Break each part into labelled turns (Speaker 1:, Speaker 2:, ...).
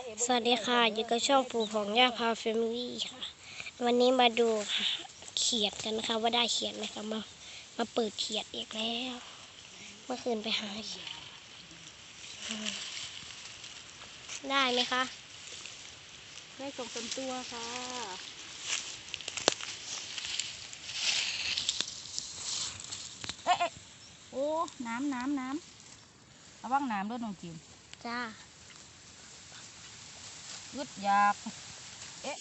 Speaker 1: ายให้เบิ่ง
Speaker 2: สวัสดีค่ะอยู่กับช่องปู่ของย่าพาแฟมิลี่ค่ะ วันนี้มาดูเขียดกันนะคะว่าได้เขียดไหมคะมา มาเปิดเขียดอีกแล้ว เมื่อคืนไปหาเขียดอืมได้ไหมคะ
Speaker 1: ได้สองสามตัวค่ะเอ๊ะเอ๊ะโอ้ น้ำน้ำน้ำระวังน้ำด้วยน้องจิม
Speaker 2: จ้า
Speaker 1: ยึดอยาก เอ๊ะ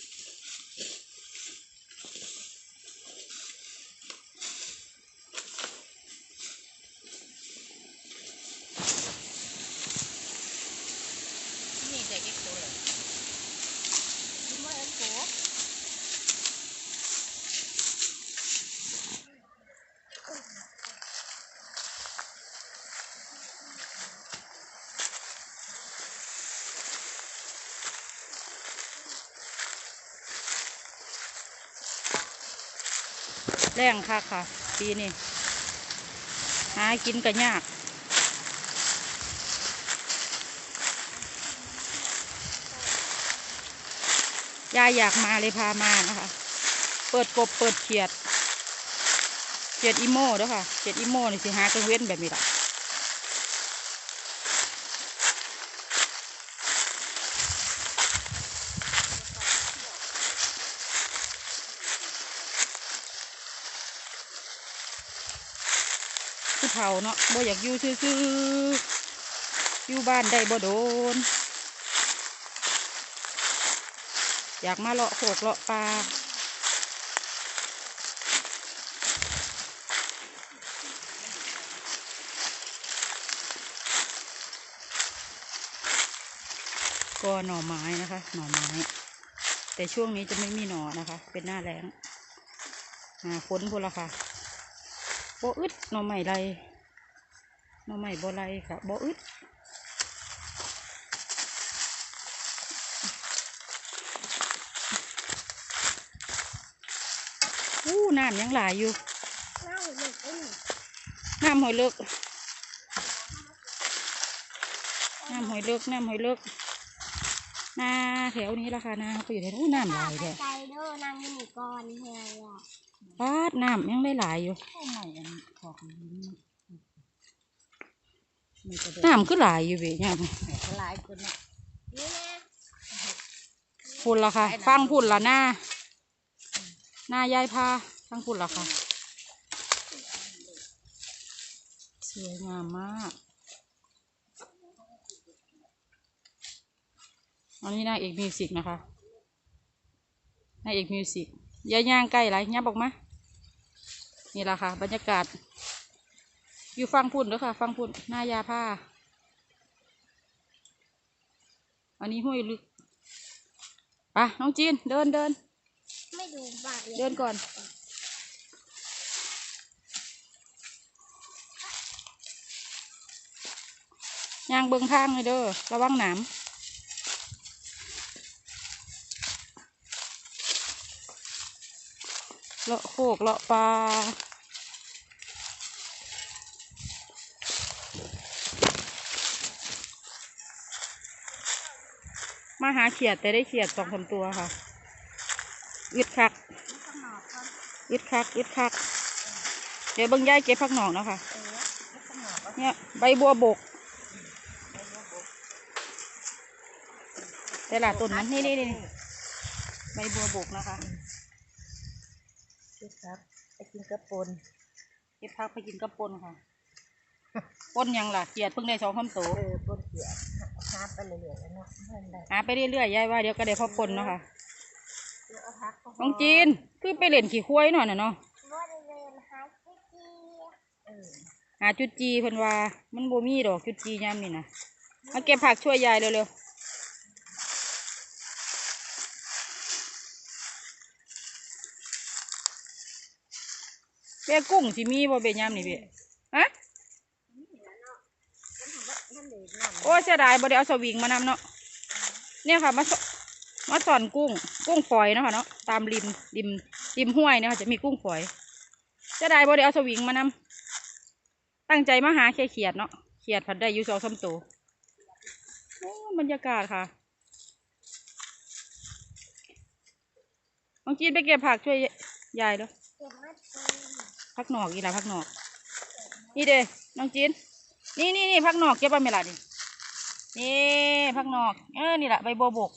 Speaker 1: นี่จะกิ๊กตัวเลยคิดว่าเอ็นโก แรงค่ะค่ะ ปีนี้หากินก็ยากยายอยากมาเลยพามานะคะ เปิดกบเปิดเขียด เขียดอีโม่เด้อค่ะ เขียดอีโม่นี่สิหากลางเว้นแบบนี้แหละ ผู้เฒ่าเนาะบ่อยากอยู่ซื่อๆอยู่บ้านได้บ่โดน อยากมาเลาะโขกเลาะปลาก็หน่อไม้นะคะ หน่อไม้ แต่ช่วงนี้จะไม่มีหน่อนะคะ เป็นหน้าแรงหาฝนพุ่นละค่ะ บ่อึดหน่อไม้ไรหน่อไม้บ่ไรค่ะบ่อึดอู้น้ำยังหลายอยู่น้ำหอยเลิกน้ำหอยเลิกน้ำหอยเลิกนาแถวนี้ราคานาเขาก็อยู่แถวน้ำหลายแท้
Speaker 2: ใจเด้อนางอยูนี่ก่อนเฮียอะ
Speaker 1: ปาดน้ำยังได้หลายอยู่น้ำก็หลายอยู่เว้ยเนี่ย
Speaker 3: หลายคนน่ะ
Speaker 2: นี่แน่
Speaker 1: พุ่นละค่ะ ฟังพุ่นละหน้า หน้ายายพาฟังพุ่นละค่ะ สวยงามมากอันนี้นางเอกมิวสิกนะคะนางเอกมิวสิก ย่าย่างใกล้ไรยับออกมานี่ละค่ะ บรรยากาศ อยู่ฟังพุ่นเด้อค่ะ ฟังพุ่นหน้ายาผ้า อันนี้ห้วยลึกไปน้องจีน เดินเดิน
Speaker 2: ไม่ดูบาดเลย
Speaker 1: เดินก่อน ย่างเบิ่งทางเลยเด้อ ระวังหนาม เลาะโคกเลาะปลามาหาเขียดแต่ได้เขียดสองสาตัวค่ะอึดคักอึดคักอึดคัก เดี๋ยวเบิ่งย่ายเก็บผักหนอกนะคะเนี่ยใบบัวบกแต่ละต้นมันนี่นี่นี่ใบบัวบกนะคะ
Speaker 3: ครับไปกินกระปน
Speaker 1: เก็บผักไปกินกับปนค่ะปนหยังล่ะเกียดเพิ่งได้สองคำโต
Speaker 3: เออปนเขียดหาไปเรื่อยๆแล้วเนาะเพื่อนได้
Speaker 1: หาไปเรื่อยๆยายว่าเดี๋ยวก็ได้พอปนเนาะค่ะ
Speaker 3: เดี๋ยวเอาพักเขา
Speaker 1: น้องจีนคือไปเล่นขี่ควายหน่อยน่ะเนาะ
Speaker 2: ว่าจะเดินหาจิ๊กจี้
Speaker 3: เออ
Speaker 1: หาจุดจีเพิ่นว่า มันบ่มีดอกจุดจียามนี่นะมาเก็บผักช่วยยายเร็วๆ เบี้กุ้งที่มีบ่เบี้ยยำนี่เบี้ยฮะโอ้เสียดายบ่ได้เอาสวิงมานำเนาะเนี่ยค่ะมามาสอนกุ้ง กุ้งฝอยนะคะเนาะตามริมริมริมห้วยเนี่คะจะมีกุ้งฝอยเสียดายบ่ได้เอาสวิงมานำตั้งใจมาหาแค่เขียดเนาะเขียดผัดได้ยูสองสามตัวโอ้บรรยากาศค่ะน้องจีนไปเก็บผักช่วยยายด้
Speaker 2: วย
Speaker 1: พักหนอกอีหละพักหนอก นี่เด้น้องจีนนี่นี่นี่พักหนอกเก็บไปไหมล่ะดินี่พักหนอกเออนี่แหละใบโบวบก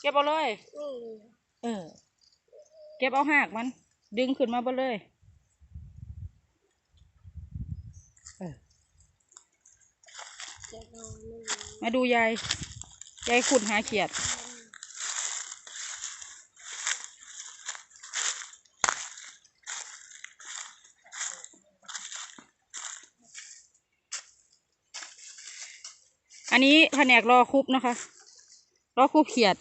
Speaker 1: เก็บเอาเลย เออ เก็บเอาหากมัน ดึงขึ้นมาบ่เลยเออมาดูยายยายขุดหาเขียด อันนี้แผนกรอคุบนะคะ รอคุบเขียด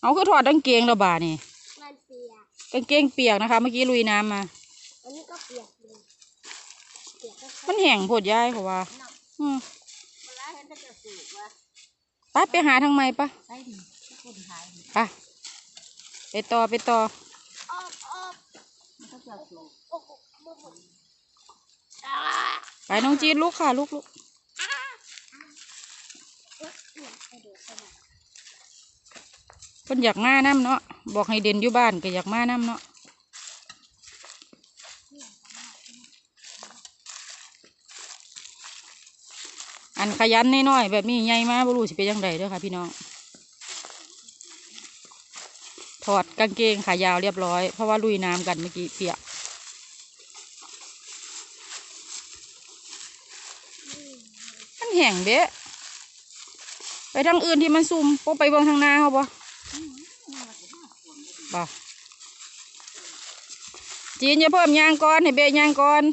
Speaker 1: เอาคือถอดกางเกงระบานี่
Speaker 2: มันเปียก
Speaker 1: กางเกงเปียกนะคะ เมื่อกี้ลุยน้ำมา
Speaker 2: อันนี้ก็เปียกเลยเปียกก็
Speaker 1: มันแห้งโพดยายเพราะว่า อืม
Speaker 3: เวลาเห็นก็จะสูบว่า
Speaker 1: ไปไปหาทางไม่ปะ
Speaker 3: ใช่ดิคนไทย
Speaker 1: ไปไปต่อไปต่อ
Speaker 2: อ้อมอ้อม
Speaker 3: มันก็จะสูบ
Speaker 2: โอ้โหมือผมอ่า
Speaker 1: ไปน้องจีนลูกค่ะลูกลูก
Speaker 2: เอ๊ะเนี่ยกระโดดเข้ามา
Speaker 1: เพิ่นอยากมาน้ำเนาะบอกให้เด่นอยู่บ้านก็อยากมาน้ำเนาะอันขยันน้อยๆแบบนี้ใหญ่มาบ่รู้สิเป็นยังไงเด้อค่ะพี่น้องถอดกางเกงขายาวเรียบร้อยเพราะว่าลุยน้ำกันเมื่อกี้เปียกมัน แห้งเบ้ไปทางอื่นที่มันซุ่มพวกไปเบิ่งทางนาเขาบ่บ่จีนอย่าเพิ่มยางก่อนให้เบะยางก่อน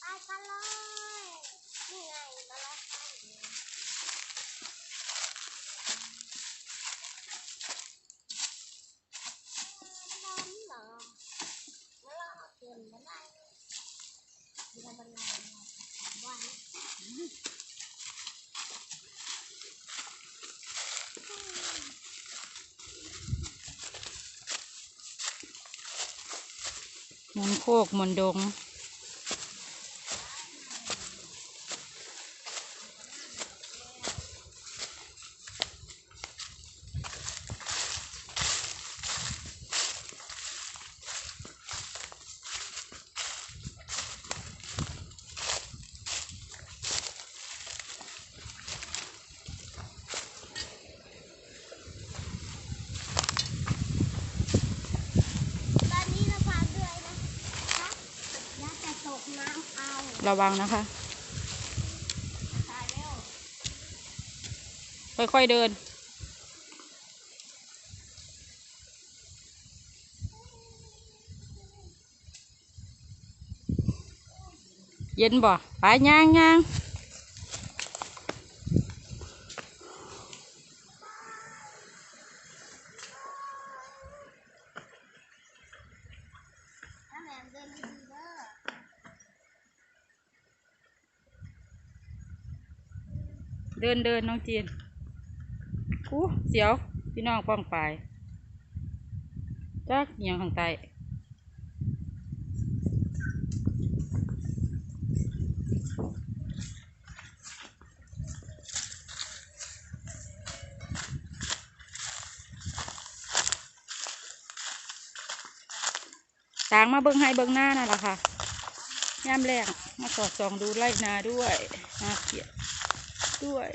Speaker 2: ไปกันเลยนี่ไงมาแล้วน้ำหนอแล้วเราเตรียมมาได้มีอะไรบ้างว่า
Speaker 1: มนโคกมนดง
Speaker 2: ตอนนี้เราพาเรือนะคะแล้วจะตกน้ำเอา
Speaker 1: ระวังนะคะ ค่อยๆเดิน เย็นบ่ไปย่างย่าง
Speaker 2: ถ้าแหลมเดินดีๆเด้อ
Speaker 1: เดินเดินน้องจีนอู้เสียว พี่น้องป้องไปจักเหียงข้างใต้ตางมาเบิ้งให้เบิ้งหน้านั่นแหละค่ะย่ามแรงมาสอดส่องดูไร่นาด้วยนาเขียด ด้วย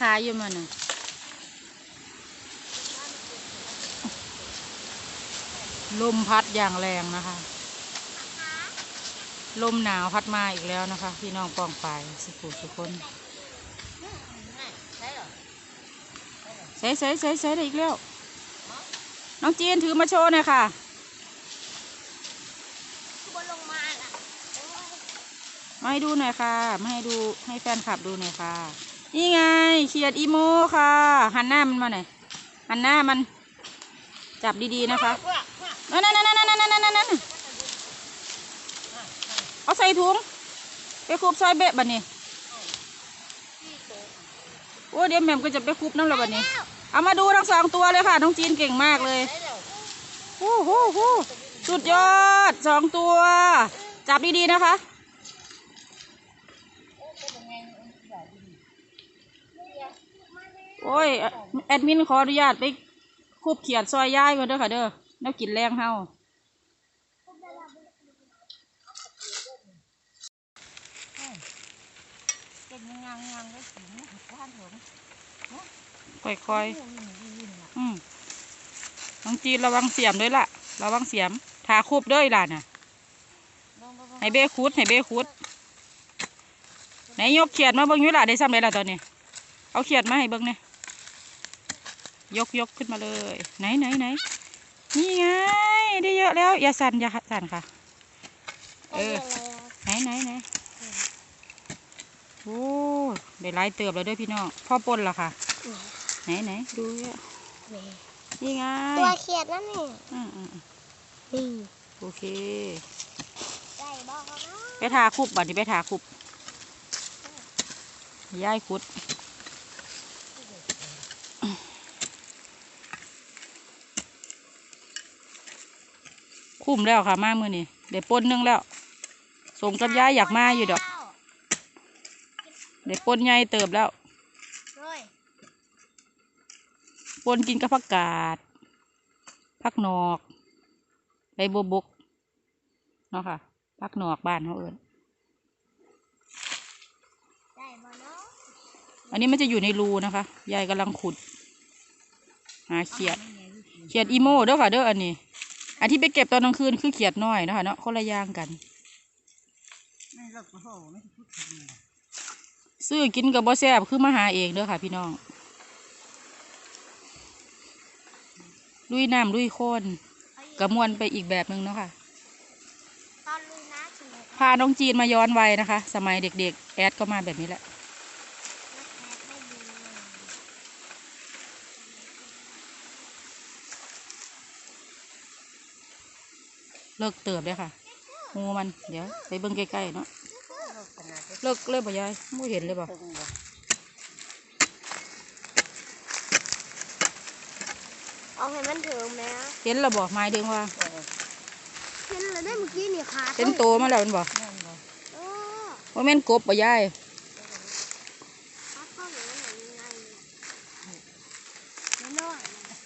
Speaker 1: ขายอยู่มันน่ะลมพัดอย่างแรงนะคะ ลมหนาวพัดมาอีกแล้วนะคะ พี่น้องปองไปายสุขุสุคน
Speaker 3: ใช่เหรอ
Speaker 1: ใส่ใส่ใส่ใส่ได้อีกแล้ว น้องจีนถือมาโชว์หน่อยค่ะ
Speaker 2: บนลงมาล่ะ
Speaker 1: มาให้ดูหน่อยค่ะ มาให้ดูให้แฟนคลับดูหน่อยค่ะ นี่ไงเขียดอีโมค่ะหันหน้ามันมาหน่อยหันหน้ามันจับดีๆนะคะนั่นนั่นนั่นนั่นนั่นนั่นนั่นเอาใส่ถุงไปคูบซอยเบะบัดนี้โอ้เดี๋ยวแม่มก็จะไปคูบน้ำละบัดนี้ เอามาดูทั้งสองตัวเลยค่ะน้องจีนเก่งมากเลยโอ้โหสุดยอดสองตัว จับดีๆนะคะ โอ้ย แอดมินขออนุญาตไปคูบเขียดซอยย่ายก่อนเด้อค่ะเด้อแล้วกินแรงเฮา
Speaker 3: เก็บงางงางไว้ถึงบ้านผม
Speaker 1: ค่อยๆอืมน้องจีนระวังเสียมด้วยล่ะ ระวังเสียมทาคูบด้วยล่ะน่ะให้เบ้คุดให้เบ้คุดไหนยกเขียดมาเบิ่งยู่ล่ะได้ซ้ำเลยล่ะตอนนี้ เอาเขียดมาให้เบิ่งเนี่ย ยกยกขึ้นมาเลย ไหนไหนไหนนี่ไง ได้เยอะแล้ว อย่าสั่นอย่าสั่นค่ะ เออ ไหนไหนไหนโอ้ได้หลายเติบแล้วเด้วยพี่น้อง พ่อปนล่ะค่ะไหนไหนดูเยอะนี่ไง
Speaker 2: ตัวเขียดนั่นนี่
Speaker 1: อืมอืมอืม
Speaker 2: นี่
Speaker 1: โอเค
Speaker 2: ได้บอกนะ
Speaker 1: ไปทาคุบบัดนี้ไปทาคุบย้ายคุด คุ้มแล้วค่ะมามือนี่เดี๋ยวปนหนึงแล้วสมกับย้ายอยากมาอยู่ดอก เดี๋ยวปนใหญ่เติบแล้ว
Speaker 2: เฮ้ย
Speaker 1: ปนกินกับผักกาดผักนอกใบบัวบกเนาะค่ะผักนอกบ้านเขาเอิญ
Speaker 2: ได้บ่เนาะ
Speaker 1: อันนี้มันจะอยู่ในรูนะคะยายกำลังขุด หาเขียดเขียดอีโมเด้อค่ะเด้ออันนี้ อันที่ไปเก็บตอนกลางคืนคือเขียดน้อยนะคะเนาะคนละอย่างกัน
Speaker 3: ไม่เลิกโอ้โหไม่พูดถึง
Speaker 1: ซื้อกินกับบ่แซ่บคือมาหาเองเด้อค่ะ พี่น้องลุยน้ำลุยโคลนกระมวลไปอีกแบบหนึ่งเนาะค่ะ
Speaker 2: ตอนลุยน้ำสนุก
Speaker 1: พาน้องจีนมาย้อนวัยนะคะ สมัยเด็กๆ แอดก็มาแบบนี้แหละ
Speaker 2: ไม่ดีเลย
Speaker 1: เลิกเติบเลยค่ะงูมัน เดี๋ยวไปเบิ่งใกล้ๆเนาะ
Speaker 3: เลิกขนาด
Speaker 1: เลิกเลยบ่ยายไม่เห็นเลยบ่
Speaker 3: ตึงเลย
Speaker 2: เอาให้มันถึงไหมอะ
Speaker 1: เห็นแล้วบ่หมายถึงว่า
Speaker 2: เห็นแล้วได้เมื่อกี้นี่ค่ะ
Speaker 1: เป็นโตมาแล้วแมันบ่
Speaker 3: นั่นบ่
Speaker 2: โอ้
Speaker 1: ว่าแม่นกบบ่ยาย
Speaker 2: ขาเข้าเหมือนเหมือนยังไงเนี่ยน้อยๆนะ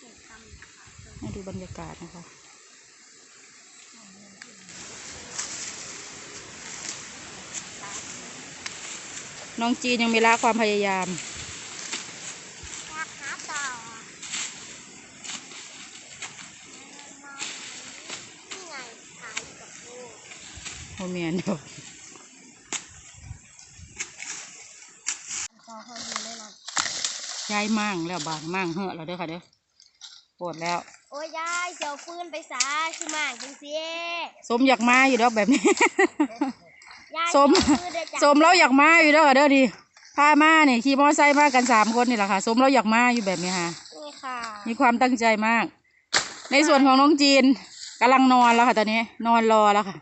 Speaker 2: เด็กทำ
Speaker 1: ให้ดูบรรยากาศนะคะ น้องจีนยังไม่ละความพยายาม
Speaker 2: อยากหาต่อนี่ไงขายกับลูก
Speaker 1: โมเมียนดอก
Speaker 2: เขาเขาอยู่เลยล่ะ
Speaker 1: ย้ายมั่งแล้วบางมั่งเหอะแล้วเด้อค่ะเด้อปวดแล้ว
Speaker 2: โอ้ยยายเจียวฟืนไปสาคือมากจริงสิ
Speaker 1: สมอยากมาอยู่ดอกแบบนี้
Speaker 2: ยาย
Speaker 1: สม
Speaker 2: เจียวฟืนได้จ้ะ
Speaker 1: สมเราอยากมาอยู่เด้อค่ะเด้อดีพามาเนี่ยขี่มอไซค์มากันสามคนนี่แหละค่ะ สมเราอยากมาอยู่แบบนี้ค่ะ
Speaker 2: นี่ค่ะ
Speaker 1: มีความตั้งใจมาก ในส่วนของน้องจีนกำลังนอนแล้วค่ะตอนนี้ นอนรอแล้วค่ะ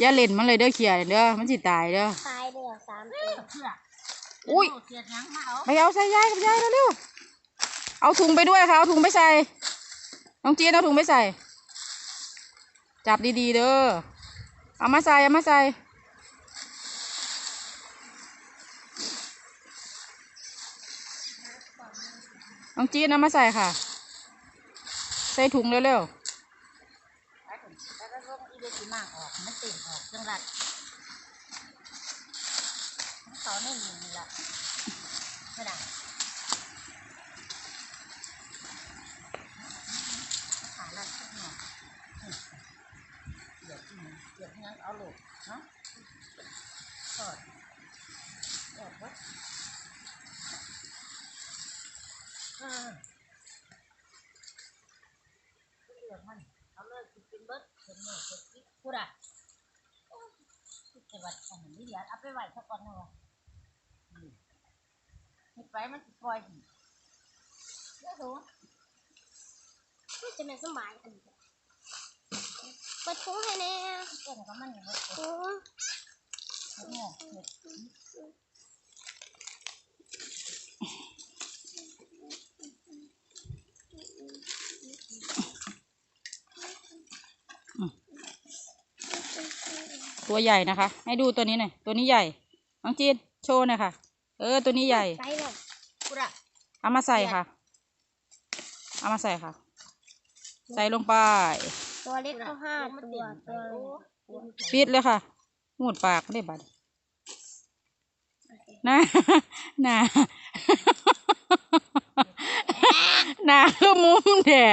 Speaker 1: อย่าเล่นมันเลยเด้อเขียดเด้อมันสิตายเด้อ
Speaker 2: ตายเดียวสามตัว
Speaker 3: เพื่อ
Speaker 1: อุ้ย
Speaker 3: เสียดยังมาเอา
Speaker 1: ไปเอาใส่ยายกับยายเร็วๆเอาถุงไปด้วยค่ะเอาถุงไปใส่น้องจีนเอาถุงไปใส่ จับดีๆเด้อ เอามาใส่เอามาใส่น้องจีนเอามาใส่ค่ะ ใส่ถุงเร็ว
Speaker 3: แล้วก็ลงอีเดสิมากออกมันติ่งออกจังหวัดเขาในนี่นี่ละไม่ได้ขาลัดสักหน่อยเดี๋ยวกินเดี๋ยวงั้นเอาลูกเนาะทอดทอดวัดอ่าเดี๋ยวมันเอาเลยกินเป็นเบิดเห็นไหมเห็นกิ๊กกูด่ะไปวัดอันนี้เดี๋ยวเอาไปไหว้ซะก่อนนะวะนี่เฮ็ดไปมันสิปล่อยสิเดี๋ยวดู
Speaker 2: มันจะเป็นสมัยอันนี้ เปิดทุ่งให้แน่
Speaker 3: เก่งกับมันนี่เฮ็ด
Speaker 2: โอ้
Speaker 3: เฮ็ดเนี่ยเฮ็ด
Speaker 1: ตัวใหญ่นะคะ ให้ดูตัวนี้หน่อย ตัวนี้ใหญ่น้องจีนโชว์หน่อยค่ะ เออ ตัวนี้ใหญ่
Speaker 2: ไปเลย
Speaker 3: กูด่ะ
Speaker 1: เอามาใส่ค่ะ เอามาใส่ค่ะ ใส่ลงไป
Speaker 2: ตัวเล็กก็ห้าตัวตัวเล็ก
Speaker 1: ปิดเลยค่ะหูดปากได้บัดน่าน่าน่าคือมุมแด่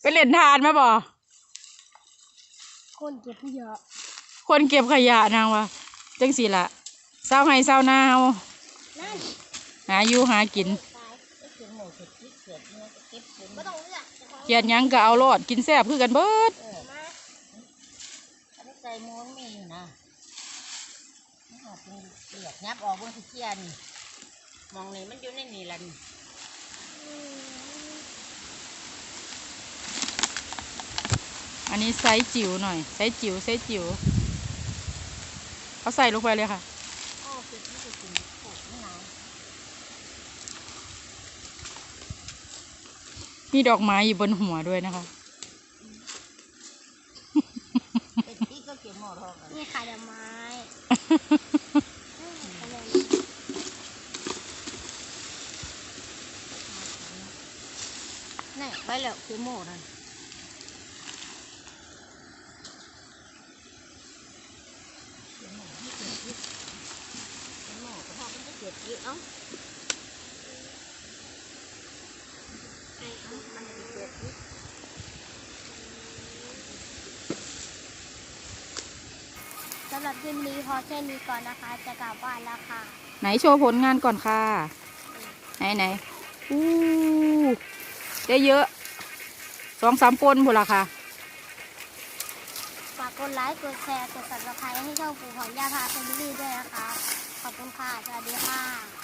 Speaker 1: ไปเล่นทานมาบ่
Speaker 2: คนเก็บเยอะ
Speaker 1: คนเก็บขยะนางวะจังสีละเศร้าให้เศร้าหน้าเฮา
Speaker 2: นั่น
Speaker 1: หาอยู่หากิน
Speaker 2: ตาย
Speaker 3: เฮ็ดเสียงหมูเฮ็ดกิ๊กเสียดเนี่ยก็เก็บเป็น
Speaker 2: ก็ต้องเลือกจะเอา
Speaker 1: เกียดหยังก็เอารอดกินแซ่บคือกันเบิด
Speaker 3: เออ
Speaker 2: มา
Speaker 3: อันนี้ใส่หมูมีอยู่นะนี่หอดเป็นเปลือกยับออกบนที่เคียนี่มองนี่มันอยู่ในนี่ล่ะนี่
Speaker 2: อืม
Speaker 1: อันนี้ไซส์จิ๋วหน่อยไซส์จิ๋วไซส์จิ๋วเอาใส่ลงไปเลยค่ะ
Speaker 3: โอ้คือที่จะกินโอ้ไม่นาน
Speaker 1: มีดอกไม้อยู่บนหัวด้วยนะคะ
Speaker 3: เป็นที่ก็เก็บหมอทองกัน
Speaker 2: นี่ค่ะดอกไม้
Speaker 3: นี่ไปแล้วเก็บหมอนั่นหมอนี่เก็บกิ๊กเก็บหม้อกระเพาะมันจะเก็บกิ๊กเอ้า
Speaker 2: ไอ้
Speaker 3: เอ้ามันจะเก็บกิ๊ก
Speaker 2: สำหรับคลิปนี้พอแค่นี้ก่อนนะคะ จะกลับบ้านแล้วค่ะ
Speaker 1: ไหนโชว์ผลงานก่อนค่ะ ไหนไหนอู้ได้เยอะสองสามปนพนละค่ะ
Speaker 2: ฝากกดไลค์ กดแชร์ กด subscribe ให้ช่องปู่ของย่าพาแฟมิลี่ด้วยนะคะ ขอบคุณค่ะ สวัสดีค่ะ